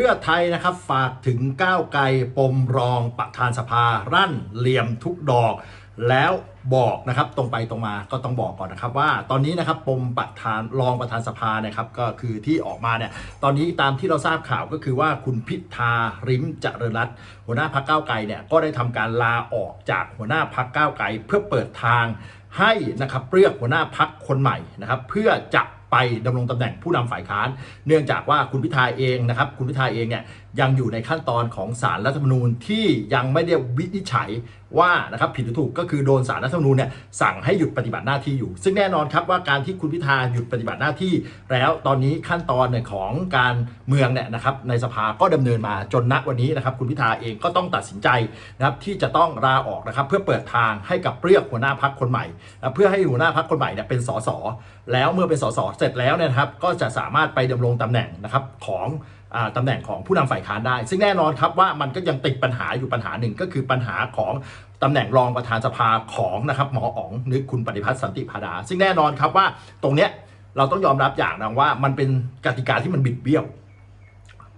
พื่อไทยนะครับฝากถึงก้าวไกลปมรองประธานสภา รั่นเหลี่ยมทุกดอก แล้วบอกนะครับตรงไปตรงมาก็ต้องบอกก่อนนะครับ ว่าตอนนี้นะครับปมประธานรองประธานสภานะครับก็คือที่ออกมาเนี่ยตอนนี้ตามที่เราทราบข่าวก็คือว่าคุณพิธาริมเจริญรัตน์หัวหน้าพักก้าวไกลเนี่ยก็ได้ทำการลาออกจากหัวหน้าพักก้าวไกลเพื่อเปิดทางให้นะครับเลือกหัวหน้าพักคนใหม่นะครับเพื่อจะ ไปดำรงตำแหน่งผู้นำฝ่ายค้าน เนื่องจากว่าคุณพิธาเองนะครับ คุณพิธาเองเนี่ยยังอยู่ในขั้นตอนของสารรัฐธรรมนูญที่ยังไม่ได้วินิจฉัย ว่านะครับผิดหรือถูกก็คือโดนสารรัฐธรรมนูญเนี่ยสั่งให้หยุดปฏิบัติหน้าที่อยู่ ซึ่งแน่นอนครับว่าการที่คุณพิธาหยุดปฏิบัติหน้าที่ แล้วตอนนี้ขั้นตอนเนี่ยของการเมืองเนี่ยนะครับในสภาก็ดำเนินมาจนณวันนี้นะครับคุณพิธาเองก็ต้องตัดสินใจนะครับที่จะต้องลาออกนะครับเพื่อเปิดทางให้กับเลือกหัวหน้าพักคนใหม่นะเพื่อให้หัวหน้าพักคนใหม่เนี่ยเป็นสสแล้วเมื่อเป็นสสเสร็จแล้วเนี่ยครับก็จะสามารถไปดำรงตำแหน่งนะครับของตำแหน่งของผู้นำฝ่ายค้านได้ ซึ่งแน่นอนครับว่ามันก็ยังติดปัญหาอยู่ปัญหาหนึ่งก็คือปัญหาของ ตำแหน่งรองประธานสภาของนะครับหมออ๋องนึกคุณปฏิพัฒน์สันติพาดา ซึ่งแน่นอนครับว่าตรงเนี้ยเราต้องยอมรับอย่างนะว่ามันเป็นกติกาที่มันบิดเบี้ยว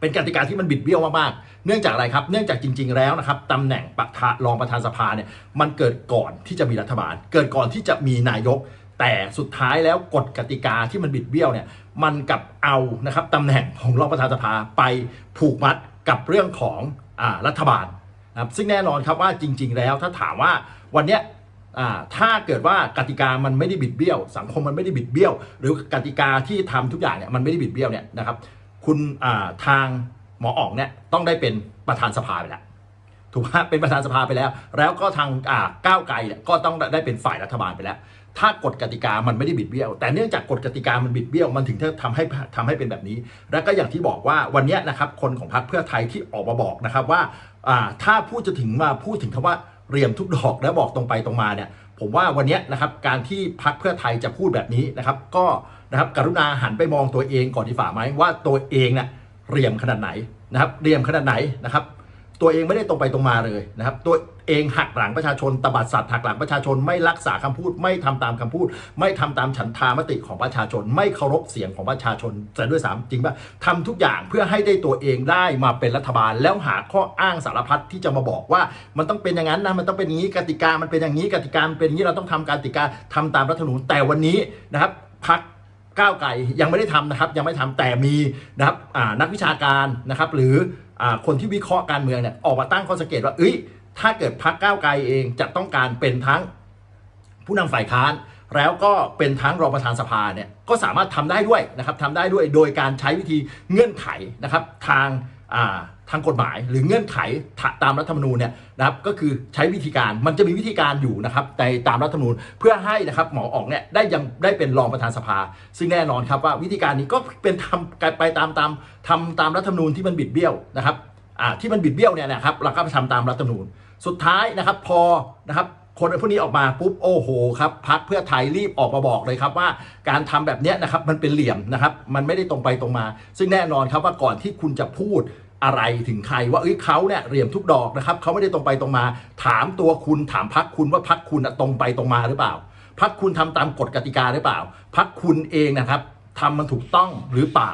เป็นกติกาที่มันบิดเบี้ยวมากๆเนื่องจากอะไรครับ เนื่องจากจริง ๆ แล้วนะครับตำแหน่งประธานรองประธานสภาเนี่ยมันเกิดก่อนที่จะมีรัฐบาล เกิดก่อนที่จะมีนายก แต่สุดท้ายแล้วกฎกติกาที่มันบิดเบี้ยวเนี่ยมันกลับเอานะครับตำแหน่งของรองประธานสภาไปผูกมัดกับเรื่องของอารัฐบาล นะครับซึ่งแน่นอนครับว่าจริง ๆ แล้วถ้าถามว่าวันเนี้ยถ้าเกิดว่ากติกามันไม่ได้บิดเบี้ยว สังคมมันไม่ได้บิดเบี้ยว หรือกติกาที่ทำทุกอย่างเนี่ยมันไม่ได้บิดเบี้ยวเนี่ยนะครับคุณทางหมออ๋องเนี่ยต้องได้เป็นประธานสภาไปแล้ว ถูกไหมเป็นประธานสภาไปแล้ว แล้วก็ทางอ่าก้าวไกลเนี่ยก็ต้องได้เป็นฝ่ายรัฐบาลไปแล้ว ถ้ากฎกติกามันไม่ได้บิดเบี้ยว แต่เนื่องจากกฎกติกามันบิดเบี้ยวมันถึงทำให้ทำให้เป็นแบบนี้ แล้วก็อย่างที่บอกว่าวันนี้นะครับคนของพรรคเพื่อไทยที่ออกมาบอกนะครับว่าอ่าถ้าพูดจะถึงมาพูดถึงคำว่าเรียมทุกดอกและบอกตรงไปตรงมาเนี่ยผมว่าวันนี้นะครับการที่พักเพื่อไทยจะพูดแบบนี้นะครับ ก็นะครับกรุณาหันไปมองตัวเองก่อนดีฝ่าไหมว่าตัวเองเนะ่ยเรียมขนาดไหนนะครับเรียมขนาดไหนนะครับ ตัวเองไม่ได้ตรงไปตรงมาเลยนะครับ ตัวเองหักหลังประชาชนตบัดสัตว์หักหลังประชาชนไม่รักษาคำพูด ไม่ทำตามคำพูด ไม่ทำตามฉันทามติของประชาชน ไม่เคารพเสียงของประชาชนแต่ด้วยสามจริงป่ะทำทุกอย่างเพื่อให้ได้ตัวเองได้มาเป็นรัฐบาล แล้วหาข้ออ้างสารพัดที่จะมาบอกว่า มันต้องเป็นอย่างนั้นนะมันต้องเป็นอย่างนี้กติกามันเป็นอย่างนี้กติกามันเป็นอย่างนี้เราต้องทำกติกาทำตามรัฐธรรมนูญแต่วันนี้นะครับพัก ก้าวไกลยังไม่ได้ทำนะครับ ยังไม่ทำแต่มีนะครับนักวิชาการนะครับ หรืออคนที่วิเคราะห์การเมืองเนี่ยออกมาตั้งข้อสังเกตว่าเอ้ยถ้าเกิดพักก้าวไกลเองจะต้องการเป็นทั้งผู้นำฝ่ายค้าน แล้วก็เป็นทั้งรองประธานสภาเนี่ยก็สามารถทำได้ด้วยนะครับทำได้ด้วยโดยการใช้วิธีเงื่อนไขนะครับ ทางอ่า ทางกฎหมายหรือเงื่อนไขตามรัฐธรรมนูญเนี่ยนะครับก็คือใช้วิธีการมันจะมีวิธีการอยู่นะครับในตามรัฐธรรมนูญเพื่อให้นะครับหมออองเนี่ยได้ยังได้เป็นรองประธานสภา ซึ่งแน่นอนครับว่าวิธีการนี้ก็เป็นทำไปตามตามทำตามรัฐธรรมนูญที่มันบิดเบี้ยวนะครับอ่าที่มันบิดเบี้ยวเนี่ยนะครับเราก็ไปทำตามรัฐธรรมนูญ สุดท้ายนะครับพอนะครับคนพวกนี้ออกมาปุ๊บโอ้โหครับพักเพื่อไทยรีบออกมาบอกเลยครับว่าการทำแบบนี้นะครับมันเป็นเหลี่ยมนะครับมันไม่ได้ตรงไปตรงมา ซึ่งแน่นอนครับว่าก่อนที่คุณจะพูด อะไรถึงใครว่าเอ้ยเขาเนี่ยเหลี่ยมทุกดอกนะครับเขาไม่ได้ตรงไปตรงมา ถามตัวคุณถามพักคุณว่าพักคุณอะตรงไปตรงมาหรือเปล่าพักคุณทำตามกฎกติกาหรือเปล่าพักคุณเองนะครับทำมันถูกต้องหรือเปล่า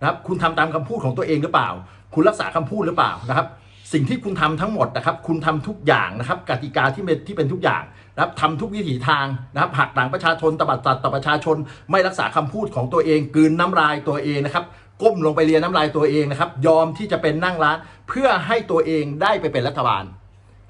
นะครับ คุณทำตามคำพูดของตัวเองหรือเปล่า คุณรักษาคำพูดหรือเปล่านะครับ สิ่งที่คุณทำทั้งหมดนะครับ คุณทำทุกอย่างนะครับ กติกาที่เป็นที่เป็นทุกอย่างนะครับทำทุกวิถีทางนะครับหักหลังประชาชนตบัดสัตว์ต่อประชาชน ไม่รักษาคำพูดของตัวเอง กืนน้ำลายตัวเองนะครับ ก้มลงไปเรียนน้ำลายตัวเองนะครับ ยอมที่จะเป็นนั่งร้าน เพื่อให้ตัวเองได้ไปเป็นรัฐบาล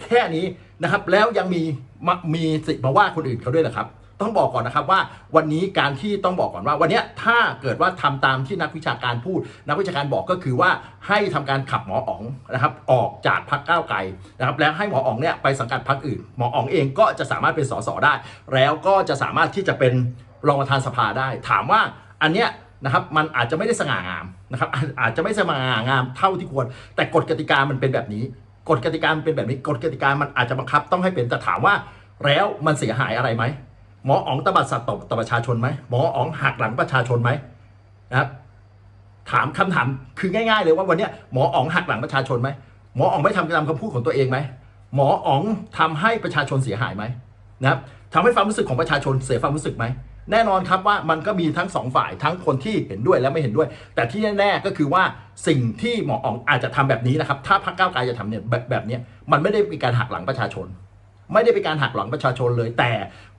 แค่นี้นะครับแล้วยังมีม,มีสิทธิ์มาว่าคนอื่นเขาด้วยเหรอครับ ต้องบอกก่อนนะครับว่าวันนี้การที่ต้องบอกก่อนว่า วันนี้ถ้าเกิดว่าทำตามที่นักวิชาการพูด นักวิชาการบอกก็คือว่าให้ทำการขับหมออ๋องนะครับ ออกจากพักก้าวไกลนะครับ แล้วให้หมออ๋องเนี่ยไปสังกัดพักอื่น หมออ๋องเองก็จะสามารถเป็นสสได้ แล้วก็จะสามารถที่จะเป็นรองประธานสภาได้ ถามว่าอันเนี้ย นะครับมันอาจจะไม่ได้สง่างามนะครับอาจจะไม่สง่างามเท่าที่ควร แต่กฎกติกามันเป็นแบบนี้กฎกติกามันเป็นแบบนี้กฎกติกามันอาจจะบังคับต้องให้เป็นแต่ถามว่าแล้วมันเสียหายอะไรไหมหมออ๋องตบัดสัตว์ต่อต่อประชาชนไหมหมออ๋องหักหลังประชาชนไหมนะครับถามคำถามคือง่าย ๆ เลยว่าวันนี้หมออ๋องหักหลังประชาชนไหมหมออ๋องไม่ทำตามคำพูดของตัวเองไหมหมออ๋องทำให้ประชาชนเสียหายไหมนะครับทำให้ความรู้สึกของประชาชนเสียความรู้สึกไหม แน่นอนครับว่ามันก็มีทั้งสองฝ่ายทั้งคนที่เห็นด้วยและไม่เห็นด้วย แต่ที่แน่ๆก็คือว่าสิ่งที่หมออ๋องอาจจะทำแบบนี้นะครับ ถ้าพรรคก้าวไกลจะทำเนี่ยแบบแบบนี้มันไม่ได้มีการหักหลังประชาชน ไม่ได้เป็นการหักหลังประชาชนเลย แต่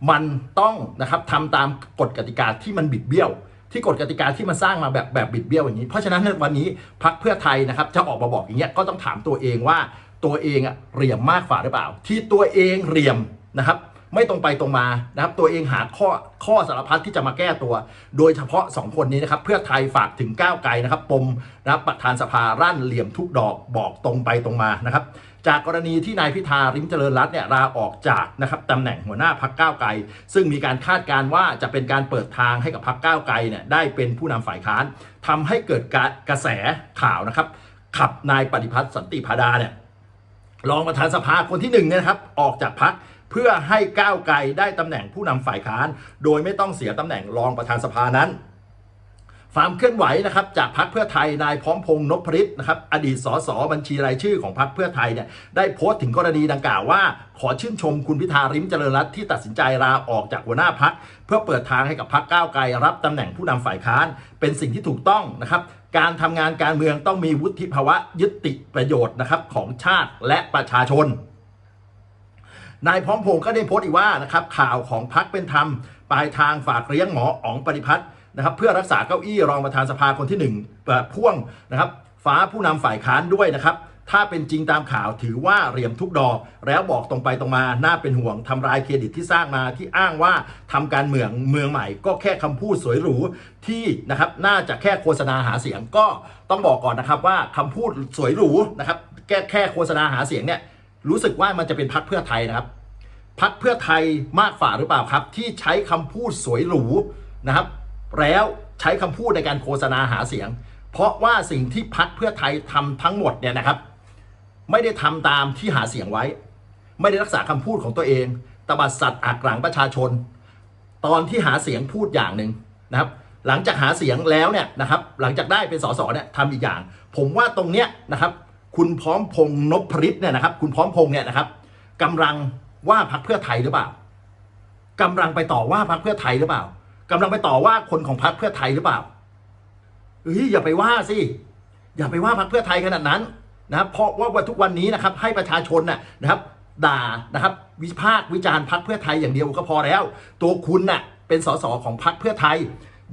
มันต้องนะครับทำตามกฎกติกาที่มันบิดเบี้ยว ที่กฎกติกาที่มันสร้างมาแบบแบบบิดเบี้ยวอย่างนี้ เพราะฉะนั้นวันนี้พักเพื่อไทยนะครับจะออกมาบอกอย่างเงี้ยก็ต้องถามตัวเองว่าตัวเองอะเหลี่ยมมากฝ่าหรือเปล่า ที่ตัวเองเหลี่ยมนะครับ ไม่ตรงไปตรงมานะครับ ตัวเองหาข้อข้อสารพัดที่จะมาแก้ตัว โดยเฉพาะ 2 คนนี้นะครับ เพื่อไทยฝากถึงก้าวไกลนะครับ ปมนะครับประธานสภารั่นเหลี่ยมทุกดอกบอกตรงไปตรงมานะครับ จากกรณีที่นายพิธาริมเจริญรัตน์เนี่ยลาออกจากนะครับตำแหน่งหัวหน้าพักก้าวไกล ซึ่งมีการคาดการณ์ว่าจะเป็นการเปิดทางให้กับพักก้าวไกลเนี่ยได้เป็นผู้นำฝ่ายค้านทำให้เกิดกรกระแสข่าวนะครับ ขับนายปฏิพัฒน์สันติพาดาเนี่ยรองประธานสภาคนที่หนึ่งเนี่ยนะครับ ออกจากพัก เพื่อให้ก้าวไกลได้ตำแหน่งผู้นำฝ่ายค้าน โดยไม่ต้องเสียตำแหน่งรองประธานสภานั้นความเคลื่อนไหวนะครับจากพักเพื่อไทยนายพร้อมพงษ์นพฤทธิ์นะครับอดีตสสบัญชีรายชื่อของพักเพื่อไทยเนี่ยได้โพสต์ถึงกรณีดังกล่าวว่า ขอชื่นชมคุณพิธาริมเจริญรัตน์ที่ตัดสินใจลาออกจากหัวหน้าพักเพื่อเปิดทางให้กับพักก้าวไกลรับตำแหน่งผู้นำฝ่ายค้าน เป็นสิ่งที่ถูกต้องนะครับการทำงานการเมืองต้องมีวุฒิภาวะยึดติประโยชน์นะครับของชาติและประชาชน นายพร้อมพงศ์ก็ได้โพสต์อีกว่านะครับข่าวของพักเป็นธรรม ปลายทางฝากเลี้ยงหมออ๋องปฏิพัฒน์นะครับเพื่อรักษาเก้าอี้รองประธานสภาคนที่หนึ่งพ่วงนะครับฟ้าผู้นำฝ่ายค้านด้วยนะครับถ้าเป็นจริงตามข่าวถือว่าเหลี่ยมทุกดอก แล้วบอกตรงไปตรงมาน่าเป็นห่วงทำลายเครดิตที่สร้างมาที่อ้างว่าทำการเมืองเมืองใหม่ ก็แค่คำพูดสวยหรูที่นะครับน่าจะแค่โฆษณาหาเสียงก็ต้องบอกก่อนนะครับว่าคำพูดสวยหรูนะครับแค่แค่โฆษณาหาเสียงเนี่ย รู้สึกว่ามันจะเป็นพักเพื่อไทยนะครับ พักเพื่อไทยมากฝ่าหรือเปล่าครับ ที่ใช้คำพูดสวยหรูนะครับ แล้วใช้คำพูดในการโฆษณาหาเสียง เพราะว่าสิ่งที่พักเพื่อไทยทำทั้งหมดเนี่ยนะครับ ไม่ได้ทำตามที่หาเสียงไว้ ไม่ได้รักษาคำพูดของตัวเองตบัดสัตว์อักหลังประชาชน ตอนที่หาเสียงพูดอย่างหนึ่งนะครับ หลังจากหาเสียงแล้วเนี่ยนะครับ หลังจากได้เป็นสสเนี่ยทำอีกอย่าง ผมว่าตรงเนี้ยนะครับ คุณพร้อมพงนพฤทธิ์เนี่ยนะครับ คุณพร้อมพงเนี่ยนะครับกำลังว่าพักเพื่อไทยหรือเปล่ากำลังไปต่อว่าพักเพื่อไทยหรือเปล่ากำลังไปต่อว่าคนของพักเพื่อไทยหรือเปล่าเฮ้ยอย่าไปว่าสิอย่าไปว่าพักเพื่อไทยขนาดนั้นนะครับเพราะว่าทุกวันนี้นะครับ ให้ประชาชนน่ะนะครับ ด่านะครับ วิพากษ์วิจารณ์พักเพื่อไทยอย่างเดียวก็พอแล้ว ตัวคุณน่ะเป็นสสของพักเพื่อไทย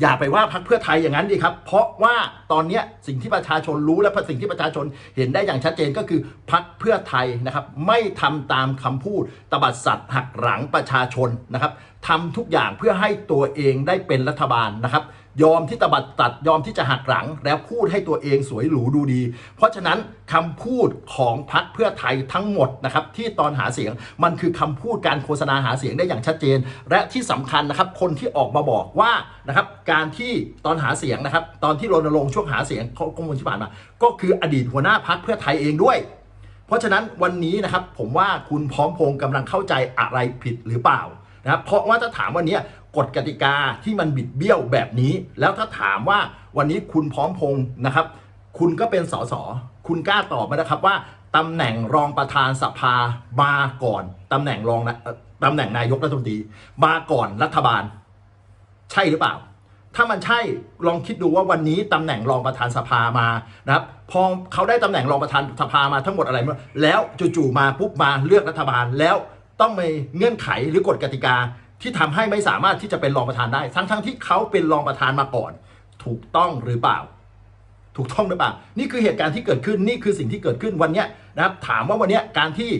อย่าไปว่าพักเพื่อไทยอย่างนั้นดีครับ เพราะว่าตอนนี้สิ่งที่ประชาชนรู้และสิ่งที่ประชาชนเห็นได้อย่างชัดเจนก็คือพักเพื่อไทยนะครับ ไม่ทำตามคำพูดตบัดสัตว์หักหลังประชาชนนะครับทำทุกอย่างเพื่อให้ตัวเองได้เป็นรัฐบาลนะครับ ยอมที่ตบัดตัดยอมที่จะหักหลัง แล้วพูดให้ตัวเองสวยหรูดูดี เพราะฉะนั้นคำพูดของพักเพื่อไทยทั้งหมดนะครับที่ตอนหาเสียงมันคือคำพูดการโฆษณาหาเสียงได้อย่างชัดเจน และที่สำคัญนะครับคนที่ออกมาบอกว่านะครับการที่ตอนหาเสียงนะครับตอนที่รณรงค์ช่วงหาเสียงข้อมูลที่ผ่านมา ก็คืออดีตหัวหน้าพักเพื่อไทยเองด้วย เพราะฉะนั้นวันนี้นะครับผมว่าคุณพร้อมพงษ์กำลังเข้าใจอะไรผิดหรือเปล่านะครับเพราะว่าถ้าถามวันนี้ กฎกติกาที่มันบิดเบี้ยวแบบนี้ แล้วถ้าถามว่าวันนี้คุณพร้อมพงษ์นะครับ คุณก็เป็นสสคุณกล้าตอบไหมนะครับว่าตำแหน่งรองประธานสภามาก่อนตำแหน่งรองนะตำแหน่งนายกรัฐมนตรีมาก่อนรัฐบาล ใช่หรือเปล่า ถ้ามันใช่ลองคิดดูว่าวันนี้ตำแหน่งรองประธานสภามานะครับพอเขาได้ตำแหน่งรองประธานสภามาทั้งหมดอะไรมาแล้วจู่ๆมาปุ๊บมาเลือกรัฐบาลแล้วต้องมีเงื่อนไขหรือกฎกติกา ที่ทำให้ไม่สามารถที่จะเป็นรองประธานได้ ทั้งๆที่เขาเป็นรองประธานมาก่อน ถูกต้องหรือเปล่า ถูกต้องหรือเปล่า นี่คือเหตุการณ์ที่เกิดขึ้นนี่คือสิ่งที่เกิดขึ้นวันนี้นะครับถามว่าวันนี้การที่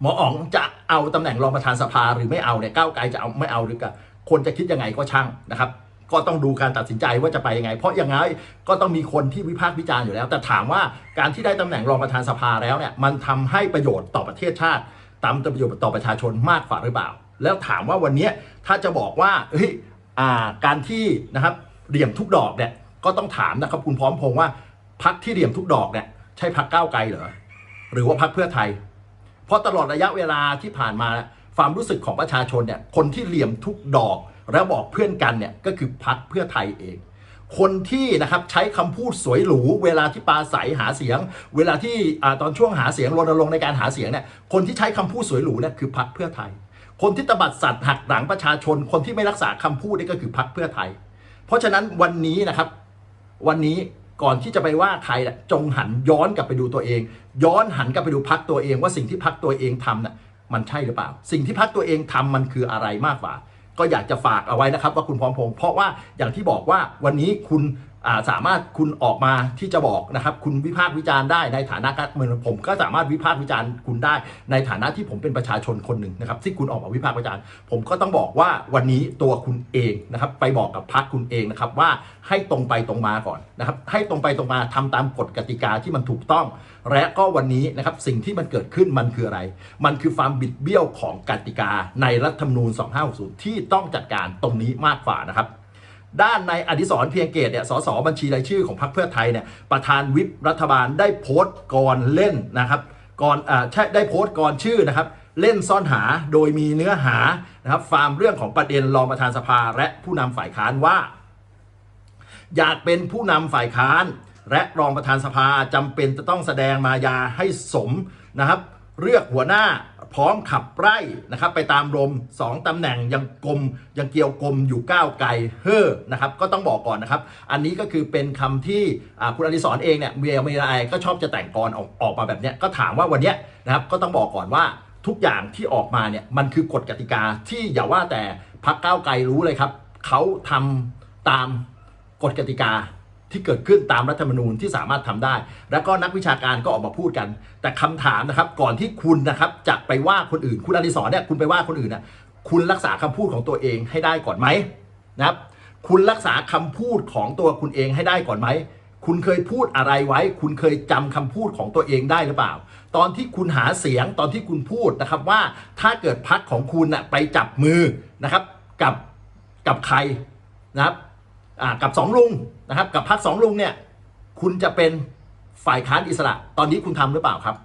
หมออ๋องจะเอาตำแหน่งรองประธานสภาหรือไม่เอาเนี่ยก้าวไกลจะเอาไม่เอาหรือกับคนจะคิดยังไงก็ช่างนะครับ ก็ต้องดูการตัดสินใจว่าจะไปยังไง เพราะอย่างไรก็ต้องมีคนที่วิพากษ์วิจารณ์อยู่แล้ว แต่ถามว่าการที่ได้ตำแหน่งรองประธานสภาแล้วเนี่ยมันทำให้ประโยชน์ต่อประเทศชาติตามประโยชน์ต่อประชาชนมากฝ่าหรือเปล่า แล้วถามว่าวันนี้ถ้าจะบอกว่าเฮ้ยการที่นะครับเหลี่ยมทุกดอกเนี่ยก็ต้องถามนะครับคุณพร้อมพงษ์ว่าพักที่เหลี่ยมทุกดอกเนี่ยใช่พักก้าวไกลเหรอหรือว่าพักเพื่อไทย เพราะตลอดระยะเวลาที่ผ่านมาความรู้สึกของประชาชนเนี่ยคนที่เหลี่ยมทุกดอกแล้วบอกเพื่อนกันเนี่ยก็คือพักเพื่อไทยเองคนที่นะครับใช้คำพูดสวยหรู เวลาที่ปาศัยหาเสียง เวลาที่อตอนช่วงหาเสียงรณรงค์ในการหาเสียงเนี่ยคนที่ใช้คำพูดสวยหรูเนี่ยคือพักเพื่อไทย คนที่ตบัดสัตว์หักหลังประชาชน คนที่ไม่รักษาคำพูดนี่ก็คือพรรคเพื่อไทย เพราะฉะนั้นวันนี้นะครับ วันนี้ก่อนที่จะไปว่าใครน่ะจงหันย้อนกลับไปดูตัวเอง ย้อนหันกลับไปดูพักตัวเองว่าสิ่งที่พักตัวเองทำน่ะมันใช่หรือเปล่า สิ่งที่พักตัวเองทำมันคืออะไรมากกว่า ก็อยากจะฝากเอาไว้นะครับ ว่าคุณพร้อมพงษ์เพราะว่าอย่างที่บอกว่าวันนี้คุณ สามารถคุณออกมาที่จะบอกนะครับ คุณวิพากษ์วิจารณ์ได้ในฐานะการเมืองผมก็สามารถวิพากษ์วิจารณ์คุณได้ ในฐานะที่ผมเป็นประชาชนคนหนึ่งนะครับที่คุณออกมาวิพากษ์วิจารณ์ ผมก็ต้องบอกว่าวันนี้ตัวคุณเองนะครับ ไปบอกกับพรรคคุณเองนะครับว่าให้ตรงไปตรงมาก่อนนะครับ ให้ตรงไปตรงมาทำตามกฎกติกาที่มันถูกต้อง และก็วันนี้นะครับสิ่งที่มันเกิดขึ้นมันคืออะไร มันคือความบิดเบี้ยวของกติกาในรัฐธรรมนูญ 2560 ที่ต้องจัดการตรงนี้มากกว่านะครับ ด้านในอดิศรเพียงเกตเนี่ยสสบัญชีรายชื่อของพรรคเพื่อไทยเนี่ยประธานวิปรัฐบาลได้โพสต์ก่อนเล่นนะครับก่อนอ่าใช่ได้โพสต์ก่อนชื่อนะครับเล่นซ่อนหาโดยมีเนื้อหานะครับฟาร์มเรื่องของประเด็นรองประธานสภาและผู้นำฝ่ายค้านว่า อยากเป็นผู้นำฝ่ายค้าน และรองประธานสภาจำเป็นจะต้องแสดงมายาให้สมนะครับ เลือกหัวหน้า พร้อมขับไล่นะครับไปตามลมสองตำแหน่งยังกลมยังเกี่ยวกลมอยู่ก้าวไกลเฮ้อนะครับก็ต้องบอกก่อนนะครับ อันนี้ก็คือเป็นคำที่คุณอดิศรเองเนี่ยเมียเมียอะไรก็ชอบจะแต่งกรออกออกมาแบบเนี้ยก็ถามว่าวันเนี้ยนะครับก็ต้องบอกก่อนว่าทุกอย่างที่ออกมาเนี่ยมันคือกฎกติกาที่อย่าว่าแต่พักก้าวไกลรู้เลยครับเขาทำตามกฎกติกา ที่เกิดขึ้นตามรัฐธรรมนูญที่สามารถทำได้ แล้วก็นักวิชาการก็ออกมาพูดกัน แต่คำถามนะครับ ก่อนที่คุณนะครับจะไปว่าคนอื่น คุณอดิศรเนี่ยคุณไปว่าคนอื่นนะคุณรักษาคำพูดของตัวเองให้ได้ก่อนไหมนะครับ คุณรักษาคำพูดของตัวคุณเองให้ได้ก่อนไหมคุณเคยพูดอะไรไว้ คุณเคยจำคำพูดของตัวเองได้หรือเปล่า ตอนที่คุณหาเสียงตอนที่คุณพูดนะครับว่าถ้าเกิดพักของคุณนะไปจับมือนะครับกับกับใครนะครับ กับสองลุงนะครับกับพักสองลุงเนี่ยคุณจะเป็นฝ่ายค้านอิสระ ตอนนี้คุณทำหรือเปล่าครับ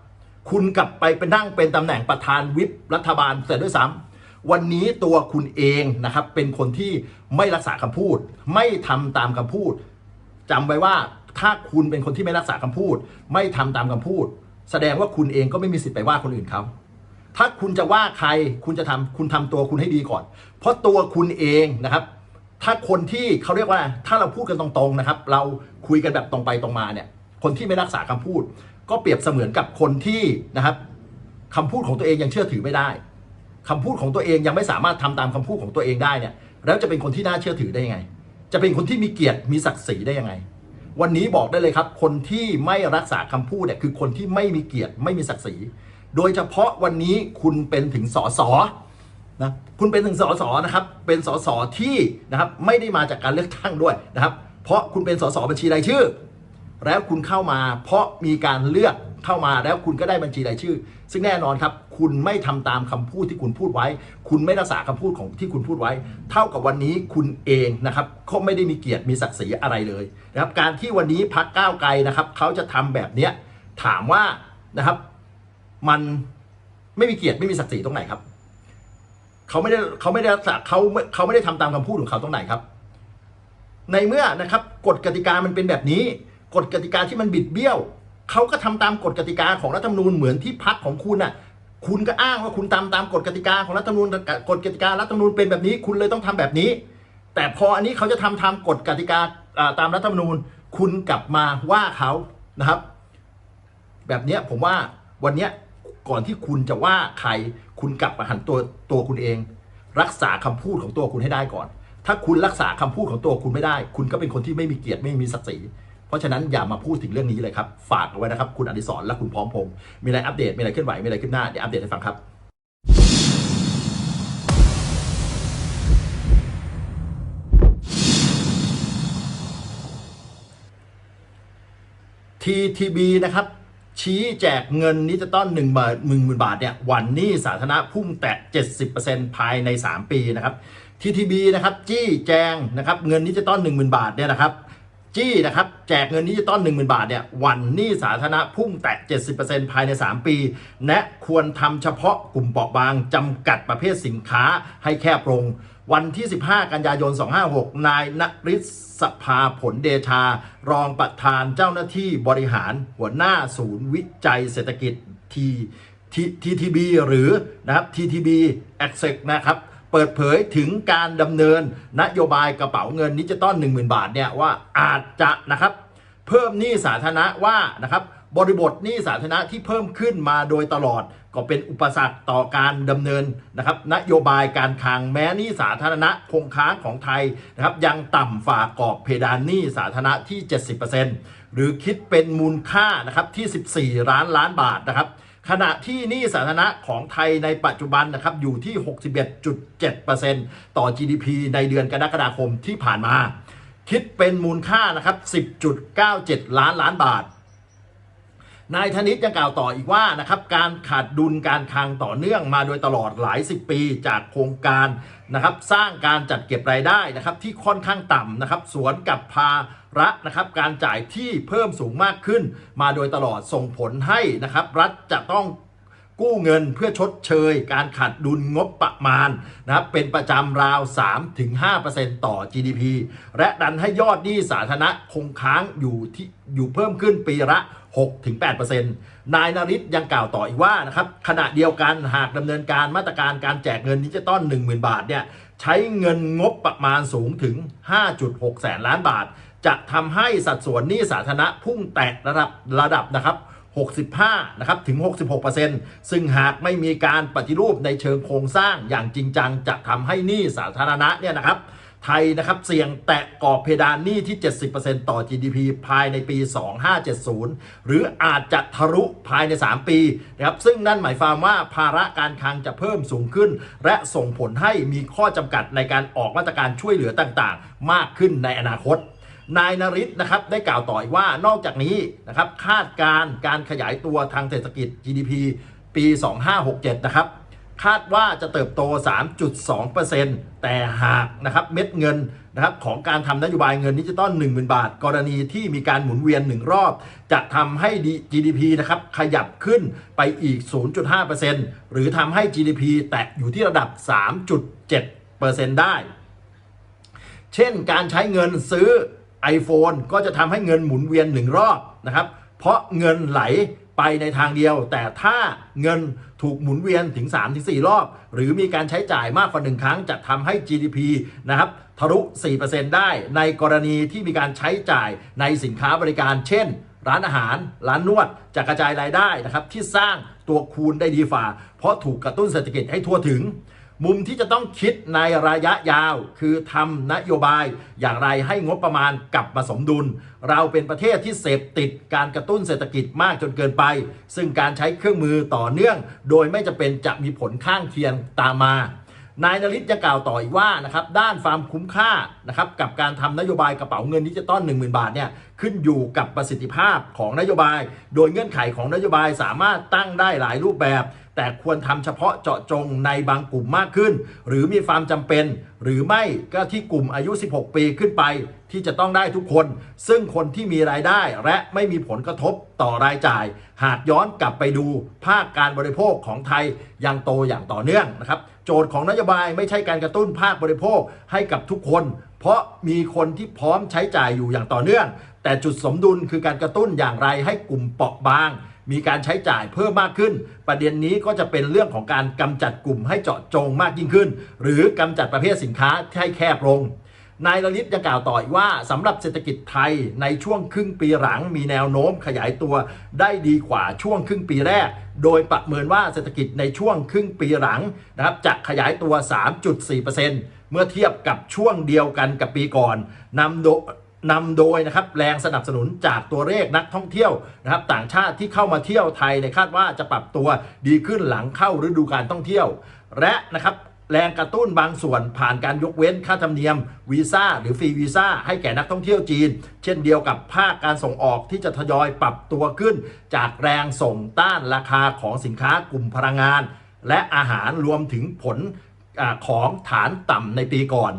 คุณกลับไปเป็นนั่งเป็นตำแหน่งประธานวิปรัฐบาลเสร็จด้วยซ้ำวันนี้ตัวคุณเองนะครับเป็นคนที่ไม่รักษาคำพูด ไม่ทำตามคำพูดจำไว้ว่าถ้าคุณเป็นคนที่ไม่รักษาคำพูด ไม่ทำตามคำพูด แสดงว่าคุณเองก็ไม่มีสิทธิ์ไปว่าคนอื่นเขาถ้าคุณจะว่าใครคุณจะทำคุณทำตัวคุณให้ดีก่อน เพราะตัวคุณเองนะครับ ถ้าคนที่เขาเรียกว่า ถ้าเราพูดกันตรงๆนะครับ เราคุยกันแบบตรงไปตรงมาเนี่ย คนที่ไม่รักษาคำพูด ก็เปรียบเสมือนกับคนที่นะครับคำพูดของตัวเองยังเชื่อถือไม่ได้คำพูดของตัวเองยังไม่สามารถทำตามคำพูดของตัวเองได้เนี่ย แล้วจะเป็นคนที่น่าเชื่อถือได้ยังไง จะเป็นคนที่มีเกียรติมีศักดิ์ศรีได้ยังไง วันนี้บอกได้เลยครับ คนที่ไม่รักษาคำพูดเนี่ยคือคนที่ไม่มีเกียรติไม่มีศักดิ์ศรี โดยเฉพาะวันนี้คุณเป็นถึงสอสอ นะคุณเป็นถึงสสนะครับ เป็นสสที่นะครับไม่ได้มาจากการเลือกตั้งด้วยนะครับ เพราะคุณเป็นสสบัญชีรายชื่อ แล้วคุณเข้ามา เพราะมีการเลือกเข้ามาแล้วคุณก็ได้บัญชีรายชื่อ ซึ่งแน่นอนครับ คุณไม่ทำตามคำพูดที่คุณพูดไว้ คุณไม่รักษาคำพูดของที่คุณพูดไว้ เท่ากับวันนี้คุณเองนะครับก็ไม่ได้มีเกียรติมีศักดิ์ศรีอะไรเลยนะครับการที่วันนี้พักก้าวไกลนะครับเขาจะทำแบบเนี้ยถามว่านะครับ มันไม่มีเกียรติไม่มีศักดิ์ศรีตรงไหนครับ เขาไม่ได้เขาไม่ได้รักษาเขาไม่เขาไม่ได้ทำตามคำพูดของเขาตรงไหนครับ ในเมื่อนะครับกฎกติกามันเป็นแบบนี้กฎกติกาที่มันบิดเบี้ยวเขาก็ทำตามกฎกติกาของรัฐธรรมนูญเหมือนที่พักของคุณน่ะ คุณก็อ้างว่าคุณตามตามกฎกติกาของรัฐธรรมนูญกฎกติการัฐธรรมนูญเป็นแบบนี้ คุณเลยต้องทำแบบนี้ แต่พออันนี้เขาจะทำตามกฎกติกาอ่าตามรัฐธรรมนูญ คุณกลับมาว่าเขานะครับ แบบเนี้ยผมว่าวันเนี้ย ก่อนที่คุณจะว่าใครคุณกลับมาหันตัวตัวคุณเอง รักษาคำพูดของตัวคุณให้ได้ก่อน ถ้าคุณรักษาคำพูดของตัวคุณไม่ได้ คุณก็เป็นคนที่ไม่มีเกียรติไม่มีศักดิ์ศรีเพราะฉะนั้นอย่ามาพูดถึงเรื่องนี้เลยครับ ฝากเอาไว้นะครับ คุณอดิศรและคุณพร้อมพงษ์มีอะไรอัปเดตมีอะไรเคลื่อนไหวมีอะไรขึ้นหน้าเดี๋ยวอัปเดตให้ฟังครับ TTB นะครับ ชี้แจกเงินนิจิตอนหนึ่งบาทหนึ่งหมื่นบาทเนี่ยวันนี้สาธารณะพุ่งแตะ 70%ภายใน 3 ปีนะครับ TTB นะครับจี้แจงนะครับเงินนิจิตอล1 0,000บาทเนี่ยนะครับ จี้นะครับแจกเงินดิจิตอล1 0,000 บาทเนี่ยวันหนี้สาธารณะพุ่งแตะ 70%ภายใน 3 ปี และควรทำเฉพาะกลุ่มเปราะบางจำกัดประเภทสินค้าให้แคบลง วันที่ 15 กันยายน 256 นายนริศสภาผลเดชา รองประธานเจ้าหน้าที่บริหาร หัวหน้าศูนย์วิจัยเศรษฐกิจที T- TTB หรือนะครับ TTB Exec นะครับ เปิดเผยถึงการดำเนินนโยบายกระเป๋าเงินดิจิตอล10,000 บาทเนี่ยว่าอาจจะนะครับเพิ่มหนี้สาธารณะว่านะครับบริบทหนี้สาธารณะที่เพิ่มขึ้นมาโดยตลอด ก็เป็นอุปสรรคต่อการดำเนินนะครับนโยบายการคลังแม้หนี้สาธารณะคงค้างของไทยนะครับยังต่ำฝ่ากรอบเพดานหนี้สาธารณะที่ 70%หรือคิดเป็นมูลค่านะครับที่ 14 ล้านล้านบาทนะครับ ขณะที่หนี้สาธารณะของไทยในปัจจุบันนะครับอยู่ที่ 61.7%ต่อ GDP ในเดือนกรกฎาคมที่ผ่านมา คิดเป็นมูลค่านะครับ 10.97 ล้านล้านบาทนายธนิตยังกล่าวต่ออีกว่านะครับการขาดดุลการคลังต่อเนื่องมาโดยตลอดหลายสิบปีจากโครงการนะครับสร้างการจัดเก็บรายได้นะครับที่ค่อนข้างต่ำนะครับสวนกับภา ระนะครับการจ่ายที่เพิ่มสูงมากขึ้น มาโดยตลอดส่งผลให้นะครับรัฐจะต้องกู้เงินเพื่อชดเชย การขาดดุลงบประมาณนะครับเป็นประจำราว 3-5%ต่อ GDP และดันให้ยอดหนี้สาธารณะคงค้างอยู่ที่อยู่เพิ่มขึ้นปีละ6-8%นายนาริศยังกล่าวต่ออีกว่านะครับขณะเดียวกันหากดำเนินการมาตรการการแจกเงินดิจิตอล10,000 บาทเนี่ยใช้เงินงบประมาณสูงถึง 5.6 แสนล้านบาท จะทำให้สัดส่วนหนี้สาธารณะพุ่งแตะระดับระดับนะครับ 65 นะครับ ถึง 66%ซึ่งหากไม่มีการปฏิรูปในเชิงโครงสร้างอย่างจริงจัง จะทำให้หนี้สาธารณะเนี่ยนะครับ ไทยนะครับเสี่ยงแตะกรอบเพดานหนี้ที่ 70%ต่อ GDP ภายในปี 2570 หรืออาจจะทะลุภายใน 3 ปีนะครับ ซึ่งนั่นหมายความว่าภาระการคลังจะเพิ่มสูงขึ้น และส่งผลให้มีข้อจำกัดในการออกมาตรการช่วยเหลือต่างๆ มากขึ้นในอนาคต นายนริศนะครับได้กล่าวต่ออีกว่านอกจากนี้นะครับคาดการ์การขยายตัวทางเศรษฐกิจ GDP ปี 2567 นะครับ คาดว่าจะเติบโต 3.2%แต่หากนะครับเม็ดเงินนะครับของการทำนโยบายเงินดิจิตอล10,000 บาท กรณีที่มีการหมุนเวียนหนึ่งรอบ จะทำให้ GDP นะครับขยับขึ้นไปอีก 0.5%หรือทำให้ GDP แตะอยู่ที่ระดับ 3.7%ได้ เช่นการใช้เงินซื้อ iPhone ก็จะทำให้เงินหมุนเวียนหนึ่งรอบนะครับ เพราะเงินไหลไปในทางเดียว แต่ถ้าเงินถูกหมุนเวียนถึง 3-4 รอบ หรือมีการใช้จ่ายมากกว่าหนึ่งครั้งจะทำให้ GDP นะครับทะลุ 4%ได้ในกรณีที่มีการใช้จ่ายในสินค้าบริการ เช่น ร้านอาหาร ร้านนวดจะกระจายรายได้นะครับที่สร้างตัวคูณได้ดีฝ่า เพราะถูกกระตุ้นเศรษฐกิจให้ทั่วถึง มุมที่จะต้องคิดในระยะยาว คือทำนโยบายอย่างไรให้งบประมาณกลับมาสมดุล เราเป็นประเทศที่เสพติดการกระตุ้นเศรษฐกิจมากจนเกินไป ซึ่งการใช้เครื่องมือต่อเนื่อง โดยไม่จำเป็นจะมีผลข้างเคียงตามมานายนริศยังกล่าวต่ออีกว่านะครับด้านความคุ้มค่านะครับกับการทำนโยบายกระเป๋าเงินดิจิตอล10,000 บาทเนี่ยขึ้นอยู่กับประสิทธิภาพของนโยบาย โดยเงื่อนไขของนโยบายสามารถตั้งได้หลายรูปแบบ แต่ควรทำเฉพาะเจาะจงในบางกลุ่มมากขึ้น หรือมีความจำเป็น หรือไม่ก็ที่กลุ่มอายุ 16 ปีขึ้นไป ที่จะต้องได้ทุกคน ซึ่งคนที่มีรายได้และไม่มีผลกระทบต่อรายจ่าย หากย้อนกลับไปดูภาคการบริโภคของไทยยังโตอย่างต่อเนื่องนะครับโจทย์ของนโยบายไม่ใช่การกระตุ้นภาคบริโภคให้กับทุกคน เพราะมีคนที่พร้อมใช้จ่ายอยู่อย่างต่อเนื่อง แต่จุดสมดุลคือการกระตุ้นอย่างไรให้กลุ่มเปราะบาง มีการใช้จ่ายเพิ่มมากขึ้น ประเด็นนี้ก็จะเป็นเรื่องของการกำจัดกลุ่มให้เจาะจงมากยิ่งขึ้น หรือกำจัดประเภทสินค้าให้แคบลงนายลลิตยังกล่าวต่ออีกว่าสำหรับเศรษฐกิจไทยในช่วงครึ่งปีหลังมีแนวโน้มขยายตัวได้ดีกว่าช่วงครึ่งปีแรก โดยประเมินว่าเศรษฐกิจในช่วงครึ่งปีหลังนะครับจะขยายตัว 3.4%เมื่อเทียบกับช่วงเดียวกันกับปีก่อนนำโด นำโดยนะครับแรงสนับสนุนจากตัวเลขนักท่องเที่ยวนะครับต่างชาติที่เข้ามาเที่ยวไทยในคาดว่าจะปรับตัวดีขึ้นหลังเข้าฤดูการท่องเที่ยว และนะครับแรงกระตุ้นบางส่วนผ่านการยกเว้นค่าธรรมเนียมวีซ่าหรือฟรีวีซ่าให้แก่นักท่องเที่ยวจีน เช่นเดียวกับภาคการส่งออกที่จะทยอยปรับตัวขึ้น จากแรงส่งต้านราคาของสินค้ากลุ่มพลังงาน และอาหารรวมถึงผลอของฐานต่ำในปีก่อน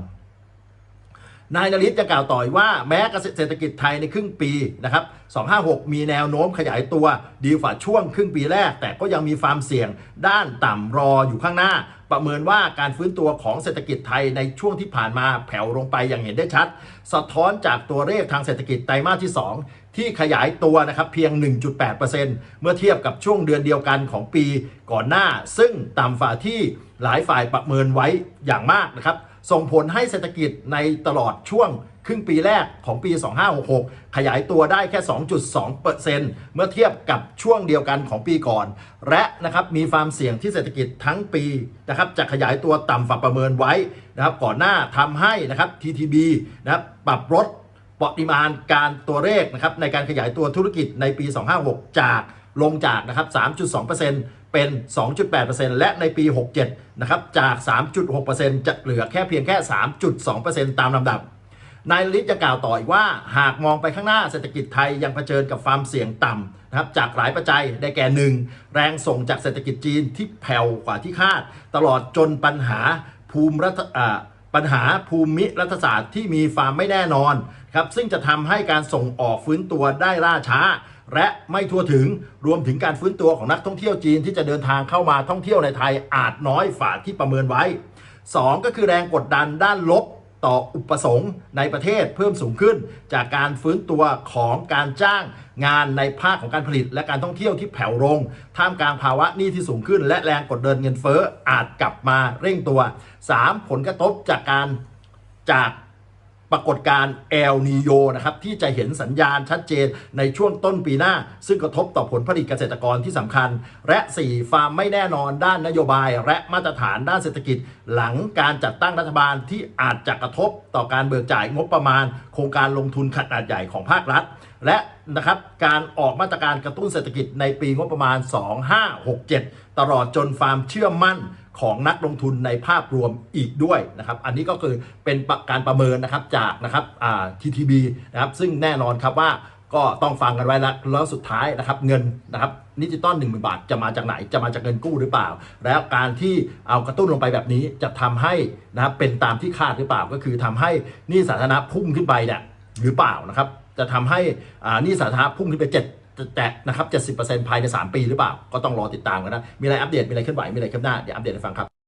นายนริศจะกล่าวต่อยว่าแม้เศรษฐกิจไทยในครึ่งปีนะครับ256 มีแนวโน้มขยายตัวดีกว่าช่วงครึ่งปีแรก แต่ก็ยังมีความเสี่ยงด้านต่ำรออยู่ข้างหน้า ประเมินว่าการฟื้นตัวของเศรษฐกิจไทยในช่วงที่ผ่านมาแผ่วลงไปอย่างเห็นได้ชัด สะท้อนจากตัวเลขทางเศรษฐกิจไตรมาสที่ 2 ที่ขยายตัวนะครับเพียง 1.8%เมื่อเทียบกับช่วงเดือนเดียวกันของปีก่อนหน้า ซึ่งต่ำฝ่าที่หลายฝ่ายประเมินไว้อย่างมากนะครับ ส่งผลให้เศรษฐกิจในตลอดช่วงครึ่งปีแรกของปี 2566 ขยายตัวได้แค่ 2.2%เมื่อเทียบกับช่วงเดียวกันของปีก่อน และนะครับมีความเสี่ยงที่เศรษฐกิจทั้งปีนะครับจะขยายตัวต่ำฝ่าประเมินไว้นะครับก่อนหน้าทำให้นะครับ TTB นะครับปรับลดปริมาณการตัวเลขนะครับในการขยายตัวธุรกิจในปี 256จากลงจากนะครับ 3.2% เป็น 2.8%และในปี 67 นะครับ จาก 3.6%จะเหลือแค่เพียงแค่ 3.2%ตามลำดับ นายลิศจะกล่าวต่ออีกว่า หากมองไปข้างหน้าเศรษฐกิจไทยยังเผชิญกับความเสี่ยงต่ำนะครับจากหลายปัจจัยได้แก่หนึ่งแรงส่งจากเศรษฐกิจจีนที่แผ่วกว่าที่คาด ตลอดจนปัญหาภูมิรัฐปัญหาภูมิรัฐศาสตร์ที่มีความไม่แน่นอนครับซึ่งจะทำให้การส่งออกฟื้นตัวได้ล่าช้า และไม่ทั่วถึงรวมถึงการฟื้นตัวของนักท่องเที่ยวจีนที่จะเดินทางเข้ามาท่องเที่ยวในไทยอาจน้อยฝ่าที่ประเมินไว้ 2 ก็คือแรงกดดันด้านลบต่ออุปสงค์ในประเทศเพิ่มสูงขึ้น จากการฟื้นตัวของการจ้างงานในภาคของการผลิต และการท่องเที่ยวที่แผ่วลง ท่ามกลางภาวะหนี้ที่สูงขึ้น และแรงกดดันเงินเฟ้ออาจกลับมาเร่งตัว 3. ผลกระทบจากการจาก ปรากฏการณ์เอลนีโยนะครับที่จะเห็นสัญญาณชัดเจนในช่วงต้นปีหน้า ซึ่งกระทบต่อผลผลิตเกษตรกรที่สำคัญ และ 4. ฟาร์มไม่แน่นอนด้านนโยบาย และมาตรฐานด้านเศรษฐกิจ หลังการจัดตั้งรัฐบาลที่อาจจะกระทบต่อการเบิกจ่ายงบประมาณ โครงการลงทุนขนาดใหญ่ของภาครัฐ และนะครับการออกมาตรการกระตุ้นเศรษฐกิจในปีงบประมาณ 2567 ตลอดจนฟาร์มเชื่อมั่น ของนักลงทุนในภาพรวมอีกด้วยนะครับ อันนี้ก็คือเป็นปการประเมินนะครับจากนะครับอ่า TTB นะครับซึ่งแน่นอนครับว่าก็ต้องฟังกันไว้แล้วแล้วสุดท้ายนะครับเงินนะครับดิจิตอล1 0,000บาทจะมาจากไหนจะมาจากเงินกู้หรือเปล่า แล้วการที่เอากระตุ้นลงไปแบบนี้จะทำให้นะครับเป็นตามที่คาดหรือเปล่า ก็คือทำให้นี้สาธารณะพุ่งขึ้นไปเนี่ยหรือเปล่านะครับ จะทำให้นี้สาธารณะพุ่งขึ้นไป7จะ แตะนะครับ 70%ภายใน 3 ปีหรือเปล่า ก็ต้องรอติดตามกันนะ มีอะไรอัปเดต มีอะไรเคลื่อนไหว มีอะไรคืบหน้า เดี๋ยวอัปเดตให้ฟังครับ